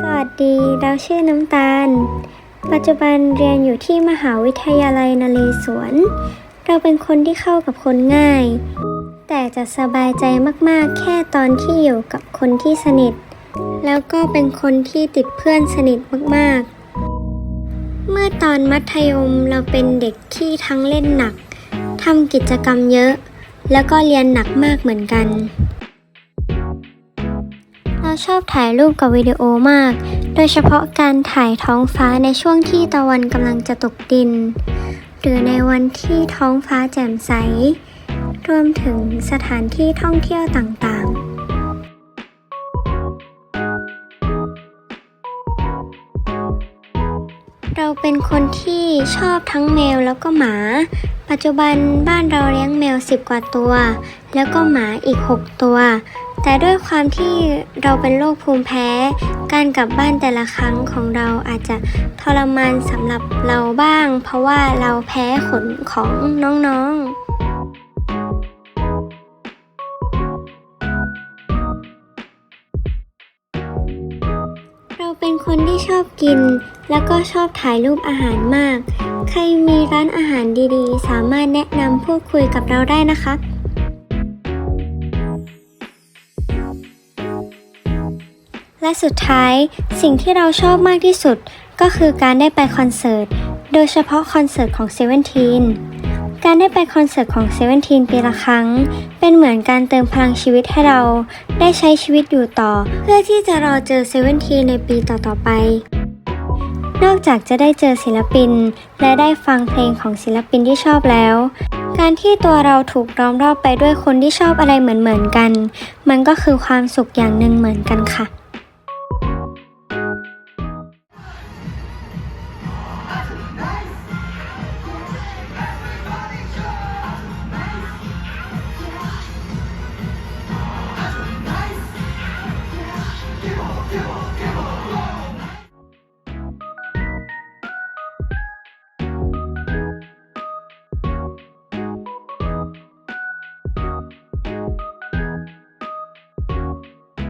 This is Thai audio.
สวัสดีเราชื่อน้ำตาล ปัจจุบันเรียนอยู่ที่มหาวิทยาลัยนเรศวร เราเป็นคนที่เข้ากับคนง่าย แต่จะสบายใจมากๆ แค่ตอนที่อยู่กับคนที่สนิท แล้วก็เป็นคนที่ติดเพื่อนสนิทมากๆเมื่อตอนมัธยมเราเป็นเด็กที่ทั้งเล่นหนัก ทำกิจกรรมเยอะ แล้วก็เรียนหนักมากเหมือนกัน ชอบถ่ายรูปกับวิดีโอมาก โดยเฉพาะการถ่ายท้องฟ้าในช่วงที่ตะวันกำลังจะตกดิน หรือในวันที่ท้องฟ้าแจ่มใส รวมถึงสถานที่ท่องเที่ยวต่างๆเราเป็นคนที่ชอบทั้งแมวแล้วก็หมา ปัจจุบันบ้านเราเลี้ยงแมวสิบกว่าตัว แล้วก็หมาอีก 6 ตัว แต่ด้วยความที่เราเป็นโรคภูมิแพ้ การกลับบ้านแต่ละครั้งของเราอาจจะทรมานสำหรับเราบ้าง เพราะว่าเราแพ้ขนของน้องๆเราเป็นคนที่ชอบกิน แล้วก็ชอบถ่ายรูปอาหารมาก ใครมีร้านอาหารดีๆ สามารถแนะนำพูดคุยกับเราได้นะคะ และสุดท้ายสิ่งที่เราชอบมากที่สุดก็คือการได้ไปคอนเสิร์ต โดยเฉพาะคอนเสิร์ตของ Seventeen การได้ไปคอนเสิร์ตของ Seventeen ปีละครั้ง เป็นเหมือนการเติมพลังชีวิตให้เราได้ใช้ชีวิตอยู่ต่อ เพื่อที่จะรอเจอ Seventeen ในปีต่อๆไป นอกจากจะได้เจอศิลปิน และได้ฟังเพลงของศิลปินที่ชอบแล้วการที่ตัวเราถูกล้อมรอบไปด้วยคนที่ชอบอะไรเหมือนๆกัน มันก็คือความสุขอย่างหนึ่งเหมือนกันค่ะ